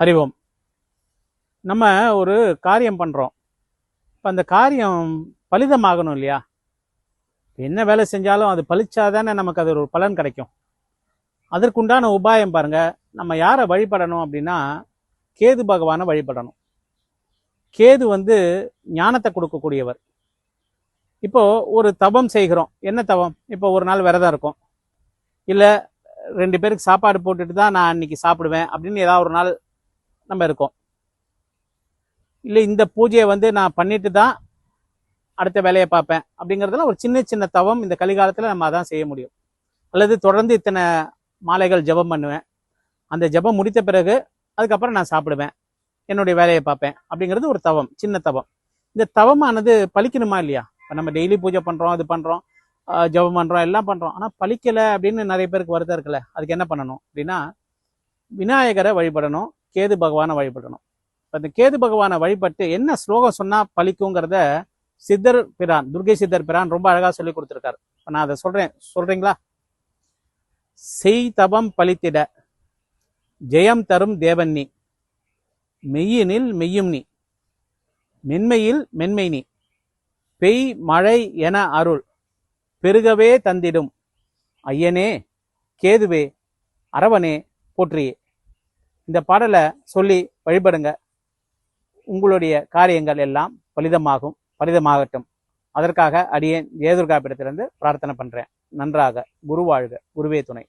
ஹரிவோம் நம்ம ஒரு காரியம் பண்ணுறோம் இப்போ அந்த காரியம் பலிதமாகணும் இல்லையா? என்ன வேலை செஞ்சாலும் அது பலிச்சாதானே நமக்கு அது ஒரு பலன் கிடைக்கும். அதற்குண்டான உபாயம் பாருங்கள் நம்ம யாரை வழிபடணும் அப்படின்னா கேது பகவானை வழிபடணும். கேது வந்து ஞானத்தை கொடுக்கக்கூடியவர். இப்போது ஒரு தவம் செய்கிறோம். என்ன தவம் இப்போ ஒரு நாள் விரதம் இருக்கும். இல்லை ரெண்டு பேருக்கு சாப்பாடு போட்டுட்டு தான் நான் அன்னைக்கு சாப்பிடுவேன் அப்படின்னு ஏதாவது ஒரு நாள் நம்ம இருக்கோம். இல்லை இந்த பூஜையை வந்து நான் பண்ணிட்டு தான் அடுத்த வேலையை பார்ப்பேன். அப்படிங்கிறதுலாம் ஒரு சின்ன சின்ன தவம். இந்த கலிகாலத்தில் நம்ம அதான் செய்ய முடியும். அல்லது தொடர்ந்து இத்தனை மாலைகள் ஜெபம் பண்ணுவேன். அந்த ஜெபம் முடித்த பிறகு அதுக்கப்புறம் நான் சாப்பிடுவேன். என்னுடைய வேலையை பார்ப்பேன். அப்படிங்கிறது ஒரு தவம் சின்ன தவம். இந்த தவமானது பழிக்கணுமா இல்லையா? இப்போ நம்ம டெய்லி பூஜை பண்ணுறோம் அது பண்ணுறோம் ஜெபம் பண்ணுறோம் எல்லாம் பண்ணுறோம் ஆனால் பழிக்கலை அப்படின்னு நிறைய பேருக்கு வருத்தம் இருக்குல்ல. அதுக்கு என்ன பண்ணணும் அப்படின்னா விநாயகரை வழிபடணும். கேது பகவானை வழிபடணும். அந்த இந்த கேது பகவானை வழிபட்டு என்ன ஸ்லோகம் சொன்னா பலிக்குங்கிறத சித்தர் பிரான் துர்கை சித்தர் பிரான் ரொம்ப அழகா சொல்லி கொடுத்துருக்காரு. இப்போ நான் அதை சொல்றேன். சொல்றீங்களா? செய் தபம் பலித்திட ஜெயம் தரும் தேவன் நீ மெய்யினில் மெய்யும் நீ மென்மையில் மென்மை நீ பெய் மழை என அருள் பெருகவே தந்திடும் ஐயனே கேதுவே அரவனே போற்றியே. இந்த பாடலை சொல்லி வழிபடுங்க. உங்களுடைய காரியங்கள் எல்லாம் பலிதமாகும் பலிதமாகட்டும். அதற்காக அடியேன் ஜெயதுர்கா பிரார்த்தனை பண்றேன். நன்றாக குரு வாழ்க. குருவே துணை.